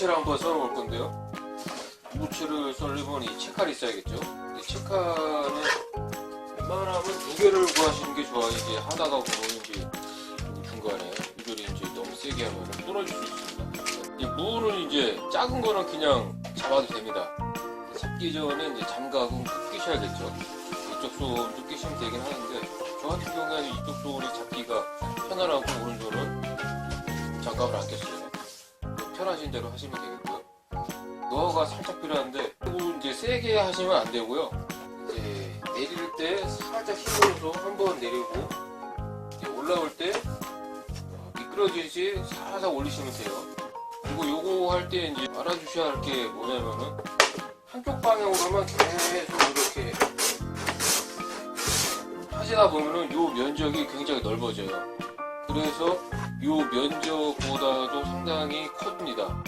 무채를 한번 썰어 볼 건데요. 무채를 썰려면 이 채칼이 있어야겠죠. 근데 채칼은 웬만하면 두 개를 구하시는 게 좋아요. 하다가 보면 이제 중간에 조절이 이제 너무 세게 하면 부러질 수 있습니다. 이 무는 이제 작은 거는 그냥 잡아도 됩니다. 잡기 전에 이제 장갑은 꼭 끼셔야겠죠. 이쪽 손도 끼시면 되긴 하는데 저 같은 경우에는 이쪽 손이 잡기가 편안하고 오른손은 장갑을 안 꼈어요. 편하신 대로 하시면 되겠고요. 노하우가 살짝 필요한데 그리고 이제 세게 하시면 안 되고요. 이제 내릴 때 살짝 힘으로서 한번 내리고 올라올 때 어, 미끄러지지 살짝 올리시면 돼요. 그리고 요거 할 때 이제 알아주셔야 할 게 뭐냐면은 한쪽 방향으로만 계속 이렇게 하시다 보면은 요 면적이 굉장히 넓어져요. 그래서 요 면적보다도 상당히 큽니다.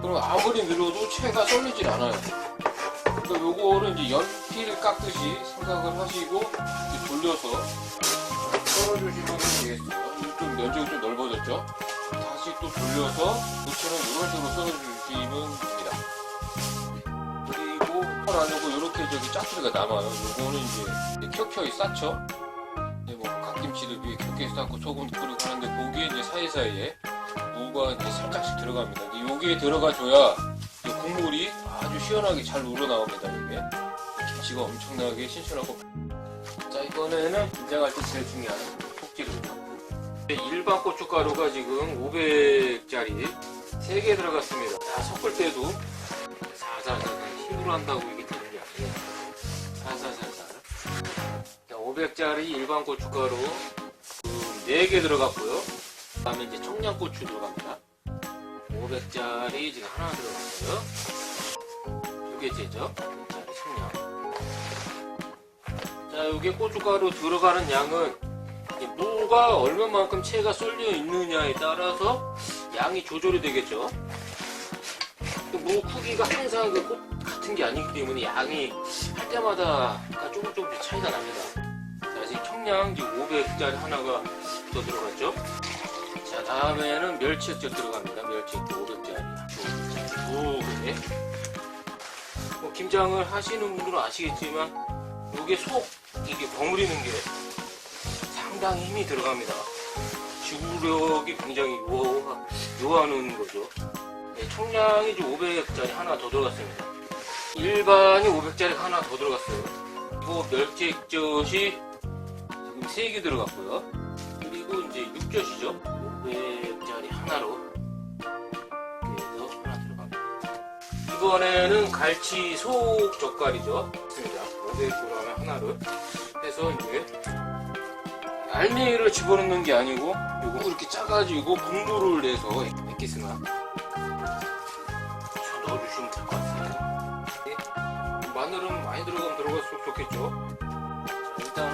그럼 아무리 밀어도 채가 썰리질 않아요. 그러니까 요거를 이제 연필 깎듯이 생각을 하시고 돌려서 썰어주시면 되겠어요. 좀 면적이 좀 넓어졌죠? 다시 또 돌려서 무채는 이런 식으로 썰어주시면 됩니다. 그리고 펄 안으고 이렇게 저기 짜투리가 남아요. 요거는 이제 켜켜이 쌓죠? 갓김치도 위에 켜켜이 쌓고 소금 뿌리고 하는데 거기에 이제 사이사이에 무가 이제 살짝씩 들어갑니다. 여기에 들어가줘야 이 국물이 아주 시원하게 잘 우러나옵니다. 이게 김치가 엄청나게 신선하고 자 이번에는 김장할 때 제일 중요한 속재료죠. 일반 고춧가루가 지금 500짜리 3개 들어갔습니다. 다 섞을 때도 살살살살 힘으로 한다고 500짜리 일반 고춧가루 그 4개 들어갔고요. 그 다음에 이제 청양고추 들어갑니다. 500짜리 지금 하나 들어갔어요. 두 개 째죠. 500짜리 청양. 자, 여기 고춧가루 들어가는 양은 이 무가 얼마만큼 채가 썰려 있느냐에 따라서 양이 조절이 되겠죠. 그무 크기가 항상 그꽃 같은 게 아니기 때문에 양이 할 때마다 조금 조금씩 차이가 납니다. 지금 500짜리 하나가 더 들어갔죠. 자, 다음에는 멸치액젓 들어갑니다. 멸치액젓 500짜리. 500짜리 두 개. 뭐 김장을 하시는 분들은 아시겠지만 이게 속 이게 버무리는 게 상당히 힘이 들어갑니다. 지구력이 굉장히 요하, 요하는 거죠. 네, 총량이 이제 500짜리 하나 더 들어갔습니다. 일반이 500짜리 하나 더 들어갔어요. 그리고 멸치액젓이 3개 들어갔고요. 그리고 이제 육젓이죠. 500짜리 하나로 이렇게 해서 하나 들어갑니다. 이번에는 갈치 속 젓갈이죠. 있습니다. 500g 하나를 해서 이제 알맹이를 집어넣는 게 아니고 요거 이렇게 짜가지고 국물을 내서 액기스나 넣어주시면 될 것 같아요. 네. 마늘은 많이 들어가면 들어갈수록 좋겠죠.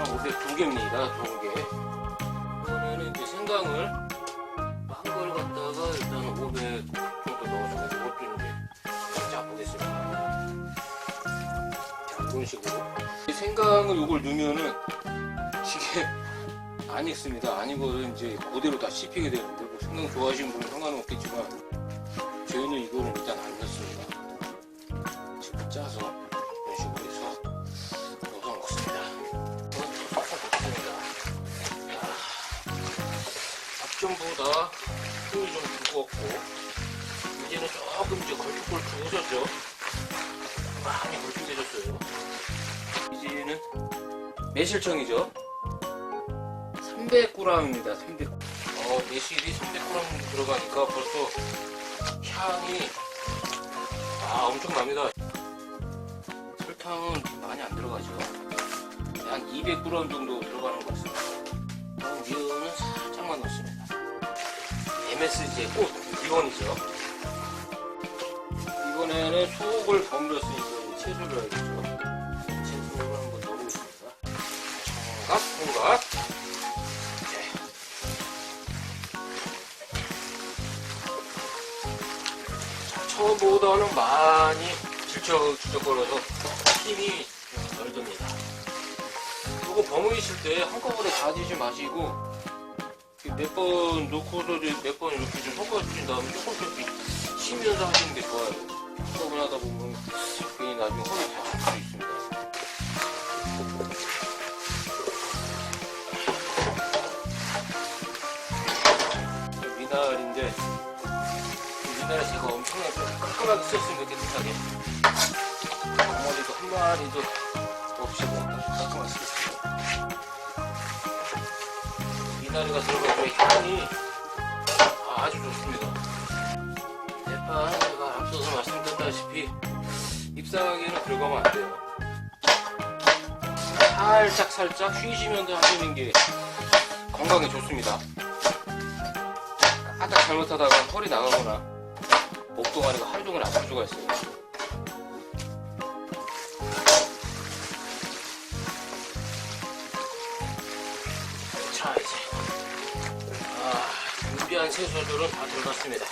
자, 일단은 502개입니다. 두 개. 이번에는 이제 생강을 한걸 갖다가 일단 500 정도 넣어서 이것도 이제 짜 보겠습니다. 자, 이런 식으로. 이 생강을 이걸 넣으면은 이게 안 익습니다. 안 익어도 이제 그대로 다 씹히게 되는데 뭐 생강 좋아하시는 분은 상관은 없겠지만 저희는 이거는 일단 안 넣습니다. 지금 짜서 전보다 힘이 좀 무겁고 이제는 조금 이제 걸쭉걸쭉해졌죠. 많이 걸쭉해졌어요. 이제는 매실청이죠. 300g입니다. 300. 어, 매실이 300g 들어가니까 벌써 향이 아 엄청 납니다. 설탕은 많이 안 들어가죠. 한 200g 정도 들어가는 것 같습니다. MSG의 꽃 미온이죠. 이번에는 속을 버무렸으니까 채소를 해야겠죠. 채소를 한번 넣어보겠습니다. 청각, 홍각. 처음보다는 많이 질척질척거려서 힘이 덜 듭니다. 이거 버무리실 때 한꺼번에 다지지 마시고 몇번 넣고서 몇 번 이렇게 좀 섞어주신 다음에 조금 조금씩 쉬면서 하시는 게 좋아요. 수업을 하다 보면 괜히 나중에 허리 다칠 수 있습니다. 미나리인데 이 미나리 제가 엄청나게 깔끔하게 썼으면 좋겠는데 어머니도 한 마리도 없이 뭐 깔끔하게 쓰겠습니다. 미나리가 들어가면 향이 아주 좋습니다. 대파 제가 앞서서 말씀드렸다시피 잎사귀는 들어가면 안 돼요. 살짝 살짝 쉬시면서 하시는 게 건강에 좋습니다. 까딱 잘못하다가 허리 나가거나 목도가니까 하루 종일 아플 수가 있어요. 준비한 채소들은 다 들어갔습니다.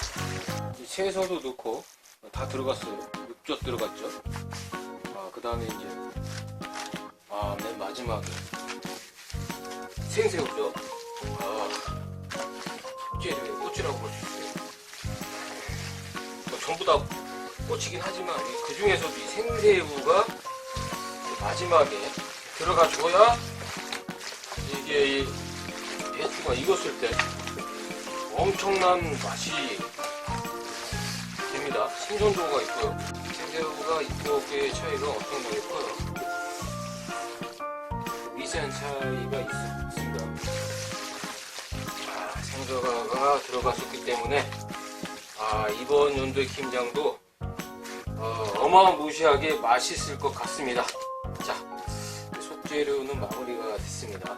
이 채소도 넣고 다 들어갔어요. 육젓 들어갔죠. 아, 그 다음에 이제 아, 맨 마지막에 생새우죠. 아, 꽃게를 꽃이라고 볼 수 있어요. 뭐 전부 다 꽃이긴 하지만 그 중에서도 이 생새우가 마지막에 들어가줘야 이게 이 배추가 익었을 때 엄청난 맛이 됩니다. 생존도가 있고요. 생새우가 이쁘게 차이가 엄청나게 커요. 미세한 차이가 있, 있습니다. 아, 생저가가 들어갔었기 때문에 아, 이번 연도의 김장도 어, 어마무시하게 맛있을 것 같습니다. 자, 속재료는 마무리가 됐습니다.